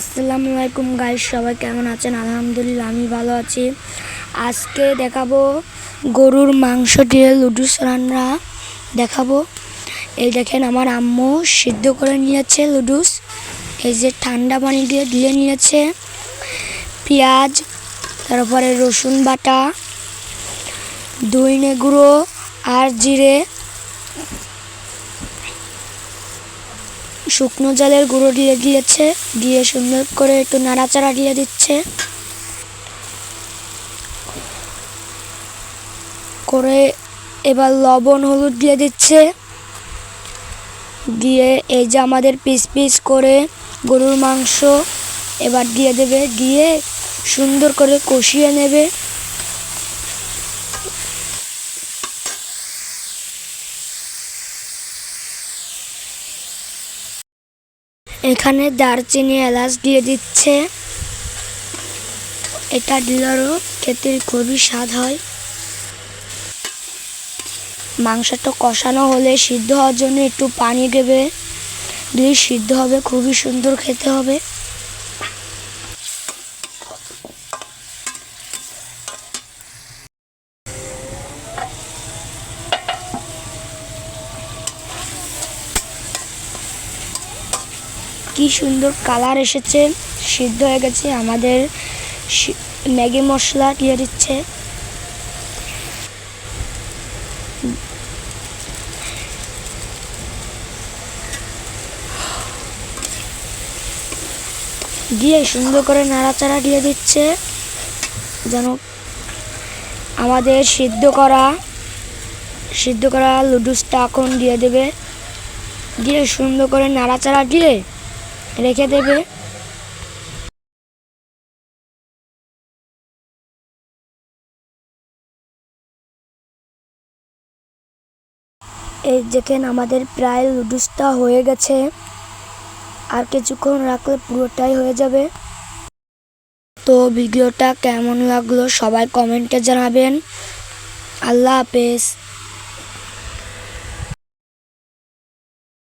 আসসালামু আলাইকুম গাইস, সবাই কেমন আছেন? আলহামদুলিল্লাহ, আমি ভালো আছি। আজকে দেখাবো গরুর মাংস দিয়ে লুডুস রান্না দেখাবো। এই দেখেন আমার আম্মু সিদ্ধ করে নিয়েছে লুডুস। এই যে ঠান্ডা পানি দিয়ে দিয়ে নিয়েছে। পেঁয়াজ, তারপরে রসুন বাটা দইনে গুঁড়ো আর জিরে। শুকনো জলের গুঁড়ো দিয়ে দিয়েছে দিয়ে সুন্দর করে একটু নাড়াচাড়া দিয়ে দিচ্ছে। করে এবার লবণ, হলুদ দিয়ে দিচ্ছে। দিয়ে এই যে আমাদের পিস পিস করে গরুর মাংস এবার দিয়ে দেবে, দিয়ে সুন্দর করে কষিয়ে নেবে। এখানে দারচিনি এলাচ দিয়ে দিচ্ছে। এটা দিলেও খেতে খুবই স্বাদ হয়। মাংসটা কষানো হলে সিদ্ধ হওয়ার জন্য একটু পানি দেবে। দিয়ে সিদ্ধ হবে, খুবই সুন্দর খেতে হবে। কি সুন্দর কালার এসেছে, সিদ্ধ হয়ে গেছে আমাদের ম্যাগি মশলা দিয়ে দিচ্ছে। দিয়ে সুন্দর করে নাড়াচাড়া দিয়ে দিচ্ছে, যেন আমাদের সিদ্ধ করা সিদ্ধ করা লুডুসটা এখন দিয়ে দেবে। দিয়ে সুন্দর করে নাড়াচাড়া দিয়ে রেখে দেবে। এই দেখেন আমাদের প্রায় লুডুসটা হয়ে গেছে। আর কিছুক্ষণ রাখলে পুরোটাই হয়ে যাবে। তো ভিডিওটা কেমন লাগল সবাই কমেন্টে জানাবেন। আল্লাহ হাফেজ।